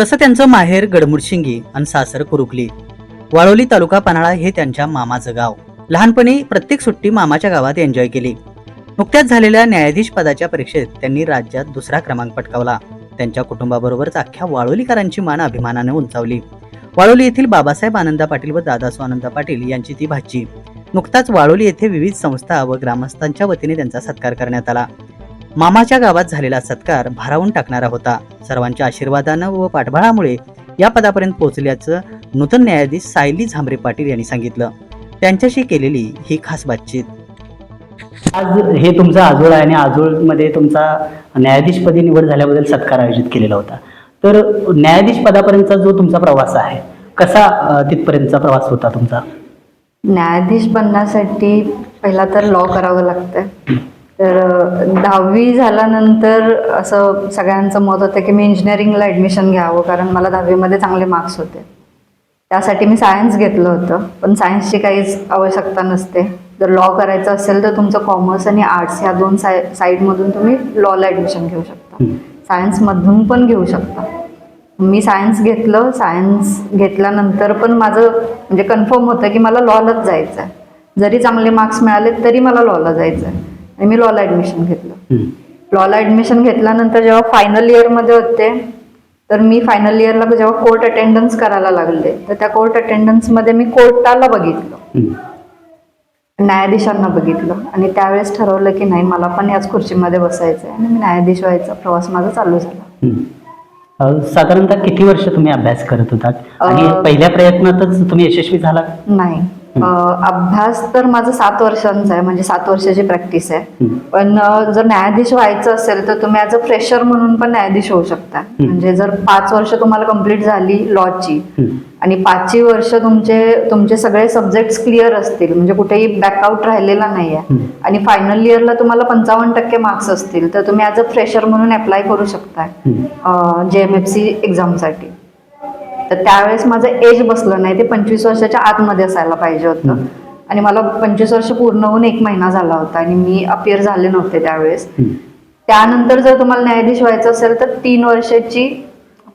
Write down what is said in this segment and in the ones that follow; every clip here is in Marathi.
तसं त्यांचं माहेर गडमुरशिंगी आणि सासर कुरुकली. वाळोली तालुका पन्हाळा हे त्यांच्या मामाचं गाव. लहानपणी प्रत्येक सुट्टी मामाच्या गावात एन्जॉय केली. नुकत्याच झालेल्या न्यायाधीश पदाच्या परीक्षेत त्यांनी राज्यात दुसरा क्रमांक पटकावला. त्यांच्या कुटुंबाबरोबरच अख्ख्या वाळोलीकरांची मान अभिमानाने उंचावली. वाळोली येथील बाबासाहेब आनंदा पाटील व दादासू आनंदा पाटील यांची ती भाची. नुकताच वाळोली येथे विविध संस्था व ग्रामस्थांच्या वतीने त्यांचा सत्कार करण्यात आला. मामाच्या गावात झालेला सत्कार भारावून टाकणारा होता. सर्वांच्या आशीर्वादानं व पाठबळामुळे या पदापर्यंत पोहोचल्याचं नूतन न्यायाधीश सायली झांबरे पाटील यांनी सांगितलं. त्यांच्याशी केलेली ही खास बातचीत. आज हे तुमचं आजोळ आहे आणि आजोळमध्ये तुमचा न्यायाधीशपदी निवड झाल्याबद्दल सत्कार आयोजित केलेला होता. तर न्यायाधीश पदापर्यंतचा जो तुमचा प्रवास आहे कसा तिथपर्यंतचा प्रवास होता तुमचा? न्यायाधीश बनण्यासाठी पहिला तर लॉ करावं लागतं तर दहावी झाल्यानंतर असं सगळ्यांचं मत होतं की मी इंजिनिअरिंगला ॲडमिशन घ्यावं कारण मला दहावीमध्ये चांगले मार्क्स होते. त्यासाठी मी सायन्स घेतलं होतं पण सायन्सची काहीच आवश्यकता नसते. जर लॉ करायचं असेल तर तुमचं कॉमर्स आणि आर्ट्स ह्या दोन साय साईडमधून तुम्ही लॉला ॲडमिशन घेऊ शकता. सायन्समधून पण घेऊ शकता. मी सायन्स घेतलं सायन्स घेतल्यानंतर पण माझं म्हणजे कन्फर्म होतं की मला लॉलाच जायचं आहे जरी चांगले मार्क्स मिळाले तरी मला लॉला जायचं आहे आणि मी लॉला ॲडमिशन घेतलं. लॉला ॲडमिशन घेतल्यानंतर जेव्हा फायनल इयरमध्ये होते तर मी फायनल इयरला जेव्हा कोर्ट अटेंडन्स करायला लागले तर त्या कोर्ट अटेंडन्समध्ये मी कोर्टाला बघितलं. न्यायाधीशांना बघितलं. आणि त्यावेळेस ठरवलं की नाही मला पण याच खुर्चीमध्ये बसायचं आहे आणि मी न्यायाधीश व्हायचा. प्रवास माझा चालू झाला. साधारणतः किती वर्ष तुम्ही अभ्यास करत आणि अ, पहिल्या प्रयत्नातच तुम्ही यशस्वी झाला? नाही. अभ्यास तर माझा सात वर्षांचा आहे म्हणजे सात वर्षाची प्रॅक्टिस आहे. पण जर न्यायाधीश व्हायचं असेल तर तुम्ही ॲज अ फ्रेशर म्हणून पण न्यायाधीश होऊ शकता म्हणजे जर पाच वर्ष तुम्हाला कंप्लीट झाली लॉची. आणि पाचही वर्ष तुमचे तुमचे सगळे सब्जेक्ट्स क्लिअर असतील म्हणजे कुठेही बॅकआउट राहिलेला नाही आहे. आणि फायनल इयरला तुम्हाला पंचावन्न टक्के मार्क्स असतील तर तुम्ही ॲज अ फ्रेशर म्हणून अप्लाय करू शकता. जे एम एफ सी एक्झामसाठी तर त्यावेळेस माझं एज बसलं नाही ते पंचवीस वर्षाच्या आतमध्ये असायला पाहिजे होतं. आणि मला पंचवीस वर्ष पूर्ण होऊन एक महिना झाला होता आणि मी अपियर झाले नव्हते त्यावेळेस. त्यानंतर जर तुम्हाला न्यायाधीश व्हायचं असेल तर तीन वर्षाची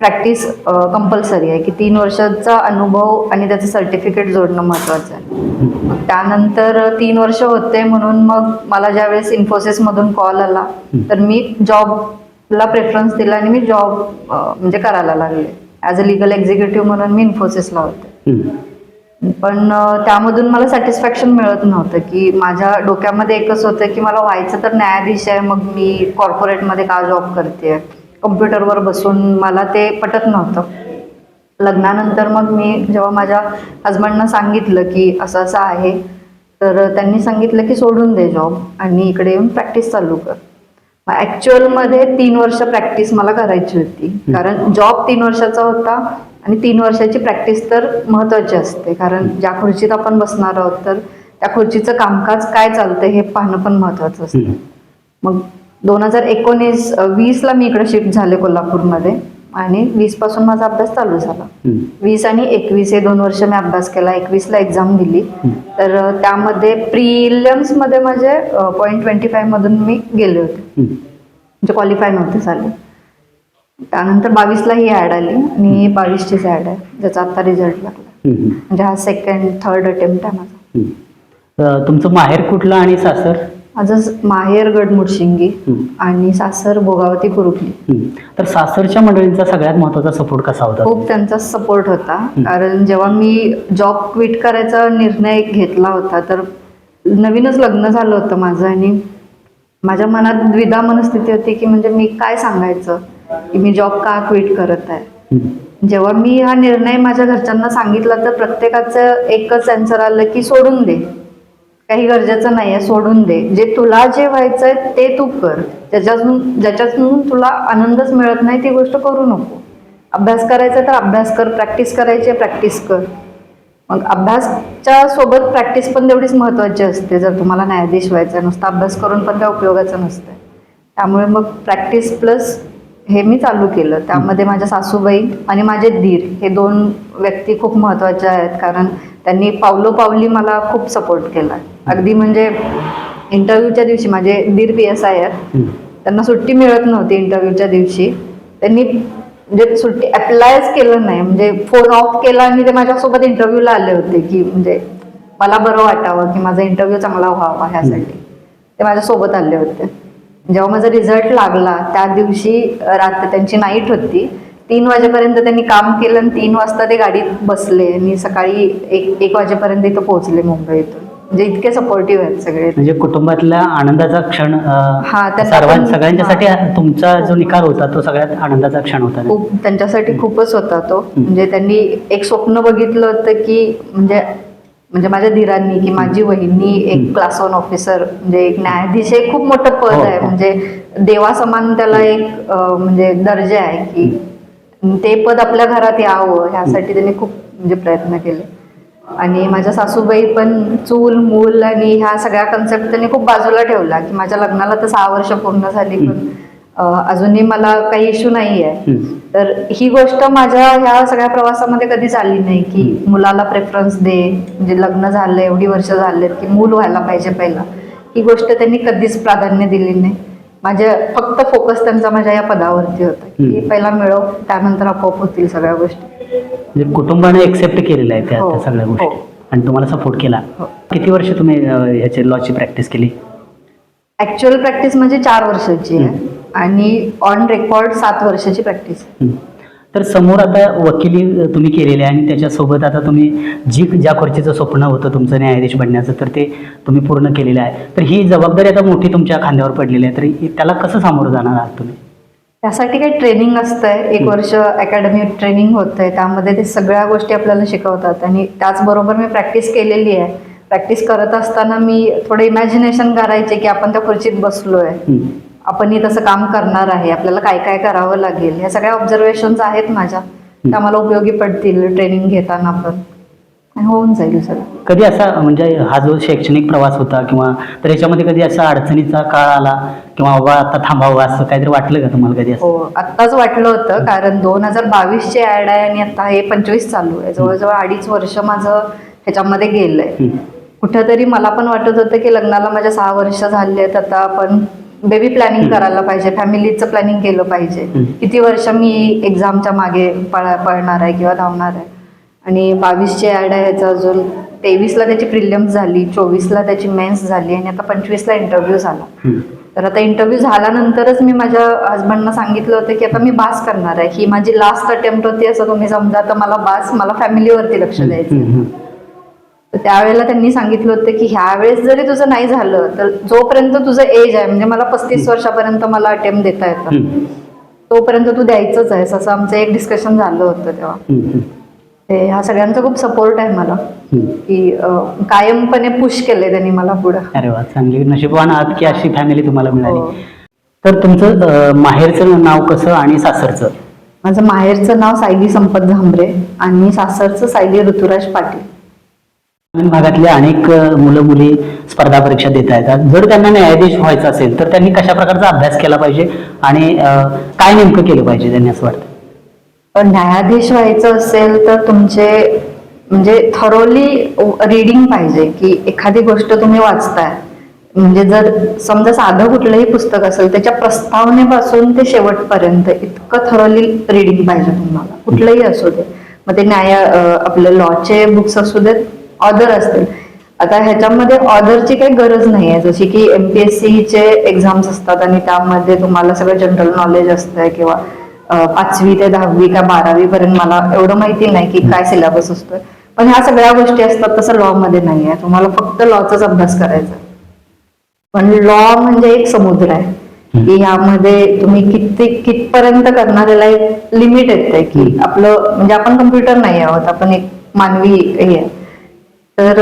प्रॅक्टिस कंपल्सरी आहे की तीन वर्षाचा अनुभव आणि त्याचं सर्टिफिकेट जोडणं महत्त्वाचं आहे. त्यानंतर तीन वर्ष होते म्हणून मग मला ज्यावेळेस इन्फोसिसमधून कॉल आला तर मी जॉबला प्रेफरन्स दिला आणि मी जॉब म्हणजे करायला लागले. ॲज अ लिगल एक्झिक्युटिव्ह म्हणून मी इन्फोसिसला होते. पण त्यामधून मला सॅटिस्फॅक्शन मिळत नव्हतं की माझ्या डोक्यामध्ये एकच होतं की मला व्हायचं तर न्यायाधीश आहे मग मी कॉर्पोरेटमध्ये का जॉब करते कम्प्युटरवर बसून मला ते पटत नव्हतं. लग्नानंतर मग मी जेव्हा माझ्या हजबंडनं सांगितलं की असं असं आहे तर त्यांनी सांगितलं की सोडून दे जॉब आणि इकडे येऊन प्रॅक्टिस चालू कर. मग ॲक्च्युअलमध्ये तीन वर्ष प्रॅक्टिस मला करायची होती. कारण जॉब तीन वर्षाचा होता आणि तीन वर्षाची प्रॅक्टिस तर महत्त्वाची असते. कारण ज्या खुर्चीत आपण बसणार आहोत तर त्या खुर्चीचं कामकाज काय चालतंय हे पाहणं पण महत्त्वाचं असतं. मग दोन हजार एकोणीस वीसला मी इकडे शिफ्ट झाले कोल्हापूरमध्ये. आणि वीसपासून माझा अभ्यास चालू झाला. वीस आणि एकवीस हे दोन वर्ष मी अभ्यास केला. एकवीसला एक्झाम दिली. तर त्यामध्ये प्रिलियम्समध्ये माझे पॉईंट ट्वेंटी फायमधून मी गेले होते. म्हणजे क्वालिफाय नव्हते झाले. त्यानंतर बावीसला ही ॲड आली आणि बावीसचीच ॲड आहे ज्याचा आता रिझल्ट लागला. म्हणजे हा सेकंड थर्ड अटेम्प्ट आहे माझा. तुमचं माहेर कुठलं आणि सासर? माझं स- माहेर गडमुडशिंगी हम्म. आणि सासर भोगावती कुरुकली. हम्म. तर सासरच्या मंडळींचा सगळ्यात महत्त्वाचा सपोर्ट कसा होता? खूप त्यांचा सपोर्ट होता. कारण जेव्हा मी जॉब क्विट करायचा निर्णय घेतला होता तर नवीनच लग्न झालं होतं माझं आणि माझ्या मनात द्विधा मनस्थिती होती की म्हणजे मी काय सांगायचं? की मी जॉब का क्विट करत आहे. जेव्हा मी हा निर्णय माझ्या घरच्यांना सांगितला तर प्रत्येकाचं एकच आन्सर आलं की सोडून दे. काही गरजेचं नाही आहे सोडून दे. जे तुला जे व्हायचंय ते तू कर. ज्याच्यातून ज्याच्यातून तुला आनंदच मिळत नाही ती गोष्ट करू नको. अभ्यास करायचा तर अभ्यास कर प्रॅक्टिस करायची प्रॅक्टिस कर. मग अभ्यासच्या सोबत प्रॅक्टिस पण तेवढीच महत्त्वाची असते जर तुम्हाला न्यायाधीश व्हायचं आहे नुसतं अभ्यास करून पण त्या उपयोगाचं नसतं. त्यामुळे मग प्रॅक्टिस प्लस हे मी चालू केलं. त्यामध्ये माझ्या सासूबाई आणि माझे धीर हे दोन व्यक्ती खूप महत्त्वाच्या आहेत. कारण त्यांनी पावलोपावली मला खूप सपोर्ट केला. अगदी म्हणजे इंटरव्ह्यूच्या दिवशी माझे दीर पी एस आय आहेत. त्यांना सुट्टी मिळत नव्हती इंटरव्ह्यूच्या दिवशी. त्यांनी म्हणजे सुट्टी अप्लायच केलं नाही. म्हणजे फोन ऑफ केला आणि ते माझ्यासोबत इंटरव्ह्यूला आले होते की म्हणजे मला बरं वाटावं की माझा इंटरव्ह्यू चांगला व्हावा ह्यासाठी. ते माझ्यासोबत आले होते. जेव्हा माझा रिझल्ट लागला त्या दिवशी रात्र त्यांची नाईट होती. तीन वाजेपर्यंत त्यांनी काम केलं आणि तीन वाजता ते गाडीत बसले आणि सकाळी एक एक वाजेपर्यंत इथं पोहोचले मुंबईतून. म्हणजे इतके सपोर्टिव्ह आहेत सगळे. म्हणजे कुटुंबातल्या आनंदाचा क्षण हा, सर्वां सगळ्यांच्यासाठी तुमचा जो निकार होता तो सगळ्यात आनंदाचा क्षण होता? खूप त्यांच्यासाठी खूपच होता तो. म्हणजे त्यांनी एक स्वप्न बघितलं होतं की म्हणजे म्हणजे माझ्या धीरांनी की माझी वहिनी एक क्लास वन ऑफिसर म्हणजे एक न्यायाधीश हे खूप मोठं पद हो, आहे. हो. म्हणजे देवासमान त्याला एक म्हणजे दर्जा आहे की ते पद आपल्या घरात यावं ह्यासाठी त्यांनी खूप म्हणजे प्रयत्न केले. आणि माझ्या सासूबाई पण चूल मूल आणि ह्या सगळ्या कन्सेप्ट त्यांनी खूप बाजूला ठेवला की माझ्या लग्नाला तर सहा वर्ष पूर्ण झाली पण अजूनही मला काही इश्यू नाही आहे. तर ही गोष्ट माझ्या ह्या सगळ्या प्रवासामध्ये कधीच आली नाही की मुलाला प्रेफरन्स दे म्हणजे लग्न झालं एवढी वर्ष झालेत की मूल व्हायला पाहिजे पहिला. ही गोष्ट त्यांनी कधीच प्राधान्य दिली नाही. माझ्या फक्त फोकस त्यांचा माझ्या या पदावरती होता की. पहिला मिळव त्यानंतर आपोआप होतील सगळ्या गोष्टी म्हणजे कुटुंबाने एक्सेप्ट केलेलं आहे त्या हो, त्या सगळ्या गोष्टी हो. आणि तुम्हाला सपोर्ट केला हो. किती वर्ष तुम्ही ह्याची लॉची प्रॅक्टिस केली ऍक्च्युअल प्रॅक्टिस म्हणजे चार वर्षाची आहे आणि ऑन रेकॉर्ड सात वर्षाची प्रॅक्टिस. तर समोर आता वकिली तुम्ही केलेली आहे आणि त्याच्यासोबत आता तुम्ही जी ज्या खुर्चीचं स्वप्न होतं तुमचं न्यायाधीश बनण्याचं तर ते तुम्ही पूर्ण केलेलं आहे. तर ही जबाबदारी आता मोठी तुमच्या खांद्यावर पडलेली आहे. तर त्याला कसं सामोरं जाणार आहात तुम्ही? त्यासाठी काही ट्रेनिंग असतंय. एक वर्ष अकॅडमिक ट्रेनिंग होतंय. त्यामध्ये ते सगळ्या गोष्टी आपल्याला शिकवतात. आणि त्याचबरोबर मी प्रॅक्टिस केलेली आहे. प्रॅक्टिस करत असताना मी थोडं इमॅजिनेशन करायचे की आपण त्या खुर्चीत बसलोय हं. तसं काम करणार आहे आपल्याला काय काय करावं लागेल ह्या सगळ्या ऑब्झर्वेशन्स आहेत माझ्या. त्या मला उपयोगी पडतील ट्रेनिंग घेताना पण. होऊन जाईल सगळं. कधी असा म्हणजे हा जो शैक्षणिक प्रवास होता किंवा तर याच्यामध्ये कधी असा अडचणीचा काळ आला किंवा बाबा आता थांबावं असं काहीतरी वाटलं का तुम्हाला कधी हो आत्ताच वाटलं होतं कारण दोन हजार बावीसची ऍड आहे आणि आता हे पंचवीस चालू आहे. जवळजवळ अडीच वर्ष माझं ह्याच्यामध्ये गेलंय. कुठंतरी मला पण वाटत होतं की लग्नाला माझ्या सहा वर्ष झाली आहेत आता आपण बेबी प्लॅनिंग करायला पाहिजे फॅमिलीचं प्लॅनिंग केलं पाहिजे. किती वर्ष मी एक्झामच्या मागे पळ पळणार आहे किंवा धावणार आहे. आणि बावीसची ॲड आहे ह्याचं अजून. तेवीसला त्याची प्रिलियम्स झाली चोवीसला त्याची मेन्स झाली आणि आता पंचवीसला इंटरव्ह्यू झाला. तर आता इंटरव्ह्यू झाल्यानंतरच मी माझ्या हस्बंडना सांगितलं होतं की आता मी बास करणार आहे. ही माझी लास्ट अटेम्प्ट होती असं तुम्ही समजा तर मला बास मला फॅमिलीवरती लक्ष द्यायचं. तर त्यावेळेला त्यांनी सांगितलं होतं की ह्या वेळेस जरी तुझं नाही झालं तर जोपर्यंत तुझं एज आहे म्हणजे मला पस्तीस वर्षापर्यंत मला अटेम्प्ट देता येतं हं. तोपर्यंत तू द्यायचंच आहेस असं आमचं एक डिस्कशन झालं होतं तेव्हा हं, हं. ते ह्या सगळ्यांचा खूप सपोर्ट आहे मला हं. की कायमपणे पुश केलंय त्यांनी मला पुढं अरे वा चांगली नशीबवान आहात की अशी फॅमिली तुम्हाला हो. मिळाली तर तुमचं माहेरचं नाव कसं आणि सासरचं माझं माहेरचं नाव सायली संपत झांबरे आणि सासरचं सायली ऋतुराज पाटील ग्रामीण भागातले अनेक मुलं मुली स्पर्धा परीक्षा देता येतात जर त्यांना न्यायाधीश व्हायचं असेल तर त्यांनी कशा प्रकारचा अभ्यास केला पाहिजे आणि काय नेमकं केलं पाहिजे त्यांनी असं वाटतं? पण न्यायाधीश व्हायचं असेल तर तुमचे म्हणजे थरोली रीडिंग पाहिजे की एखादी गोष्ट तुम्ही वाचताय. म्हणजे जर समजा साधं कुठलंही पुस्तक असेल त्याच्या प्रस्तावनेपासून ते शेवटपर्यंत इतकं थरोली रीडिंग पाहिजे तुम्हाला. कुठलंही असू दे. मग ते न्याय आपले लॉचे बुक्स असू देत ऑदर असतील. आता ह्याच्यामध्ये ऑदरची काही गरज नाही आहे जशी की एमपीएससी चे एक्झाम्स असतात आणि त्यामध्ये तुम्हाला सगळं जनरल नॉलेज असतंय किंवा पाचवी ते दहावी का बारावी पर्यंत मला एवढं माहिती नाही की काय सिलेबस असतोय. पण ह्या सगळ्या गोष्टी असतात तसं लॉ मध्ये नाही आहे तुम्हाला फक्त लॉचाच अभ्यास करायचा. पण लॉ म्हणजे एक समुद्र आहे. की ह्यामध्ये तुम्ही किती कितपर्यंत करणार याला एक लिमिट येते की आपलं म्हणजे आपण कम्प्युटर नाही आहोत. आपण एक मानवी हे आहे. तर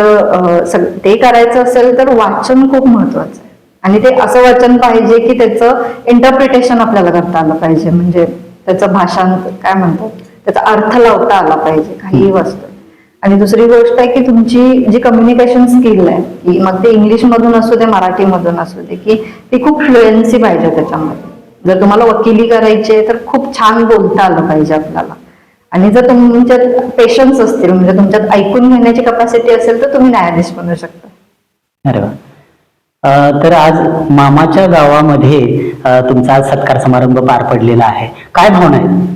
ते करायचं असेल तर वाचन खूप महत्वाचं आहे. आणि ते असं वाचन पाहिजे की त्याचं इंटरप्रिटेशन आपल्याला करता आलं पाहिजे. म्हणजे त्याचं भाषांत काय म्हणतात त्याचा अर्थ लावता आला पाहिजे काहीही वस्तू. आणि दुसरी गोष्ट आहे की तुमची जी कम्युनिकेशन स्किल आहे की मग ते इंग्लिश मधून असू दे मराठी मधून असू दे की ती खूप फ्लुएन्सी पाहिजे त्याच्यामध्ये. जर तुम्हाला वकिली करायची आहे तर खूप छान बोलता आलं पाहिजे आपल्याला. आणि जर तुमच्यात पेशन्स असतील म्हणजे तुमच्यात ऐकून घेण्याची कपॅसिटी असेल तर तुम्ही न्यायाधीश बनू शकता. अरे वा. तर आज मामाच्या गावामध्ये तुमचा आज सत्कार समारंभ पार पडलेला आहे. काय भावना आहेत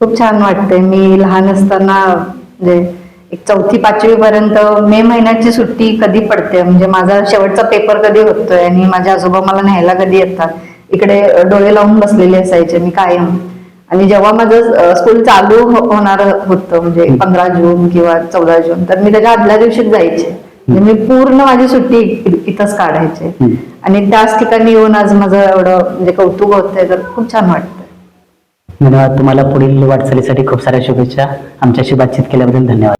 खूप छान वाटते मी लहान असताना म्हणजे एक चौथी पाचवी पर्यंत मे महिन्याची सुट्टी कधी पडते? म्हणजे माझा शेवटचा पेपर कधी होतोय? आणि माझे आजोबा मला न्यायला कधी येतात? इकडे डोळे लावून बसलेले असायचे. मी कायम आणि जेव्हा माझं स्कूल चालू हो- होणार होतं म्हणजे पंधरा जून किंवा चौदा जून तर मी त्याच्या आदल्या दिवशीच जायचे. म्हणजे मी पूर्ण माझी सुट्टी इथंच काढायचे. आणि त्याच ठिकाणी येऊन आज माझं एवढं म्हणजे कौतुक होतंय तर खूप छान वाटतं धन्यवाद. तुम्हाला पुढील वाटचालीसाठी खूप साऱ्या शुभेच्छा. आमच्याशी बातचीत केल्याबद्दल धन्यवाद.